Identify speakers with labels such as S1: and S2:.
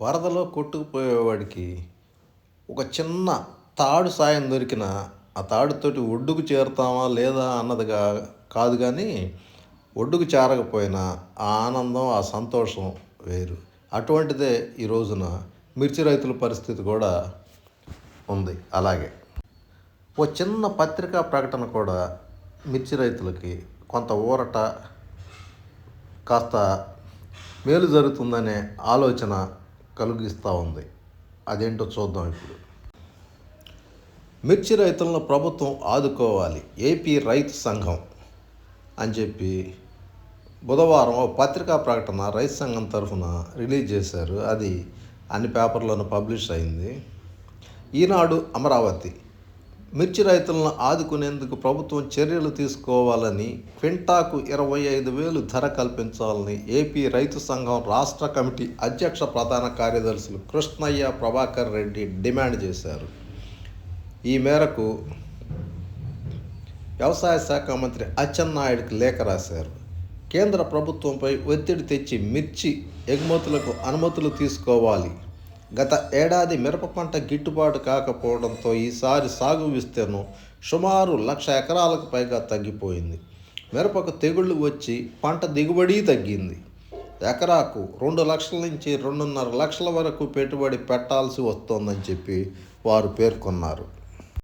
S1: వరదలో కొట్టుకుపోయేవాడికి ఒక చిన్న తాడు సాయం దొరికిన ఆ తాడుతోటి ఒడ్డుకు చేరుతామా లేదా అన్నదిగా కాదు కానీ ఒడ్డుకు చేరకపోయినా ఆ ఆనందం ఆ సంతోషం వేరు. అటువంటిదే ఈ రోజున మిర్చి రైతుల పరిస్థితి కూడా ఉంది. అలాగే ఓ చిన్న పత్రికా ప్రకటన కూడా మిర్చి రైతులకి కొంత ఊరట కాస్త మేలు జరుగుతుందనే ఆలోచన కలిగిస్తూ ఉంది. అదేంటో చూద్దాం ఇప్పుడు. మిర్చి రైతులను ప్రభుత్వం ఆదుకోవాలి. ఏపీ రైతు సంఘం అని చెప్పి బుధవారం ఓ పత్రికా ప్రకటన రైతు సంఘం తరఫున రిలీజ్ చేశారు. అది అన్ని పేపర్లోనూ పబ్లిష్ అయింది. ఈనాడు అమరావతి మిర్చి రైతులను ఆదుకునేందుకు ప్రభుత్వం చర్యలు తీసుకోవాలని క్వింటాకు ఇరవై ఐదు వేలు ధర కల్పించాలని ఏపీ రైతు సంఘం రాష్ట్ర కమిటీ అధ్యక్ష ప్రధాన కార్యదర్శులు కృష్ణయ్య ప్రభాకర్ రెడ్డి డిమాండ్ చేశారు. ఈ మేరకు వ్యవసాయ శాఖ మంత్రి అచ్చెన్నాయుడికి లేఖ రాశారు. కేంద్ర ప్రభుత్వంపై ఒత్తిడి తెచ్చి మిర్చి ఎగుమతులకు అనుమతులు తీసుకోవాలి. గత ఏడాది మిరప పంట గిట్టుబాటు కాకపోవడంతో ఈసారి సాగు విస్తీర్ణం సుమారు లక్ష ఎకరాలకు పైగా తగ్గిపోయింది. మిరపకు తెగుళ్ళు వచ్చి పంట దిగుబడి తగ్గింది. ఎకరాకు రెండు లక్షల నుంచి రెండున్నర లక్షల వరకు పెట్టుబడి పెట్టాల్సి వస్తోందని చెప్పి వారు పేర్కొన్నారు.